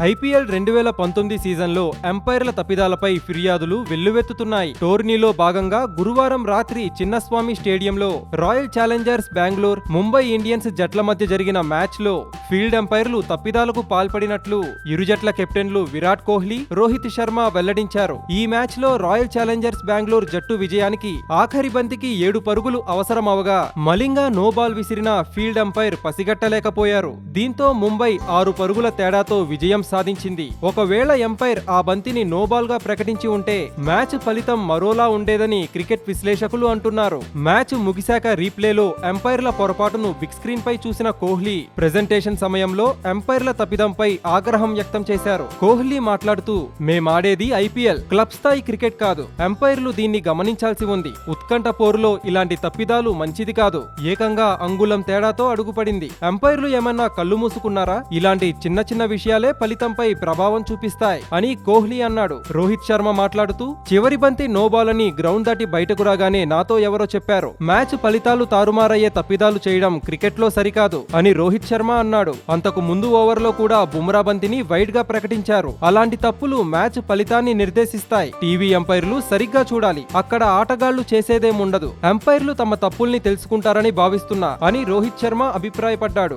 IPL రెండు వేల పంతొమ్మిది సీజన్లో ఎంపైర్ల తప్పిదాలపై ఫిర్యాదులు వెల్లువెత్తుతున్నాయి. టోర్నీలో భాగంగా గురువారం రాత్రి చిన్నస్వామి స్టేడియంలో Royal Challengers Bengaluru Mumbai Indians జట్ల మధ్య జరిగిన మ్యాచ్లో ఫీల్డ్ ఎంపైర్లు తప్పిదాలకు పాల్పడినట్లు ఇరు జట్ల కెప్టెన్లు విరాట్ కోహ్లీ రోహిత్ శర్మ వెల్లడించారు. ఈ మ్యాచ్లో రాయల్ ఛాలెంజర్స్ బెంగళూరు జట్టు విజయానికి ఆఖరి బంతికి ఏడు పరుగులు అవసరమవగా మలింగా నోబాల్ విసిరిన ఫీల్డ్ ఎంపైర్ పసిగట్టలేకపోయారు. దీంతో ముంబై ఆరు పరుగుల తేడాతో విజయం సాధించింది. ఒకవేళ ఎంపైర్ ఆ బంతిని నోబాల్గా ప్రకటించి ఉంటే మ్యాచ్ ఫలితం మరోలా ఉండేదని క్రికెట్ విశ్లేషకులు అంటున్నారు. మ్యాచ్ ముగిశాక రీప్లేలో ఎంపైర్ల పొరపాటును బిగ్ స్క్రీన్ పై చూసిన కోహ్లీ ప్రెజెంటేషన్ సమయంలో ఎంపైర్ల తప్పిదంపై ఆగ్రహం వ్యక్తం చేశారు. కోహ్లీ మాట్లాడుతూ మేమాడేది ఐపీఎల్ క్లబ్ స్థాయి క్రికెట్ కాదు. ఎంపైర్లు దీన్ని గమనించాల్సి ఉంది. ఉత్కంఠ పోరులో ఇలాంటి తప్పిదాలు మంచిది కాదు. ఏకంగా అంగుళం తేడాతో అడుగుపడింది. ఎంపైర్లు ఏమన్నా కళ్ళు మూసుకున్నారా? ఇలాంటి చిన్న చిన్న విషయాలే ఫలితంపై ప్రభావం చూపిస్తాయి అని కోహ్లీ అన్నాడు. రోహిత్ శర్మ మాట్లాడుతూ చివరి బంతి నోబాల్ అని గ్రౌండ్ దాటి బయటకు రాగానే నాతో ఎవరో చెప్పారు. మ్యాచ్ ఫలితాలు తారుమారయ్యే తప్పిదాలు చేయడం క్రికెట్లో సరికాదు అని రోహిత్ శర్మ అన్నాడు. అంతకు ముందు ఓవర్లో కూడా బుమ్రా బంతిని వైడ్గా ప్రకటించారు. అలాంటి తప్పులు మ్యాచ్ ఫలితాన్ని నిర్దేశిస్తాయి. టీవీ ఎంపైర్లు సరిగ్గా చూడాలి. అక్కడ ఆటగాళ్ళు చేసేదేముండదు. ఎంపైర్లు తమ తప్పుల్ని తెలుసుకుంటారని భావిస్తున్నా అని రోహిత్ శర్మ అభిప్రాయపడ్డాడు.